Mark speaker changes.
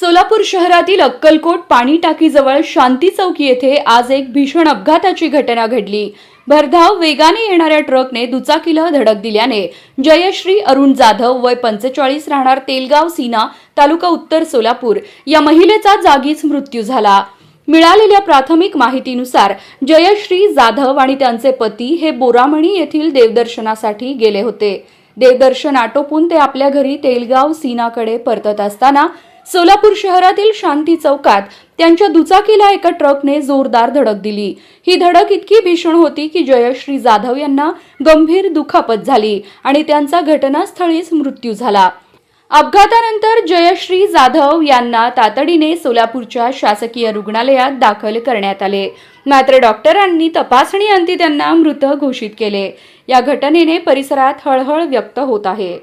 Speaker 1: सोलापूर शहरातील अक्कलकोट पाणी टाकीजवळ शांती चौकी येथे आज एक भीषण अपघाताची घटना घडली. भरधाव वेगाने येणाऱ्या ट्रकने दुचाकीला धडक दिल्याने जयश्री अरुण जाधव वय पंचेचाळीस राहणार तेलगाव सीना तालुका उत्तर सोलापूर या महिलेचा जागीच मृत्यू झाला. मिळालेल्या प्राथमिक माहितीनुसार जयश्री जाधव आणि त्यांचे पती हे बोरामणी येथील देवदर्शनासाठी गेले होते. देवदर्शन आटोपून ते आपल्या घरी तेलगाव सीनाकडे परतत असताना सोलापूर शहरातील शांती चौकात त्यांच्या दुचाकीला एका ट्रकने जोरदार धडक दिली. ही धडक इतकी भीषण होती की जयश्री जाधव यांना गंभीर दुखापत झाली आणि त्यांचा घटनास्थळीच मृत्यू झाला. अपघातानंतर जयश्री जाधव यांना तातडीने सोलापूरच्या शासकीय रुग्णालयात दाखल करण्यात आले. मात्र डॉक्टरांनी तपासणी अंती त्यांना मृत घोषित केले. या घटनेने परिसरात हळहळ व्यक्त होत आहे.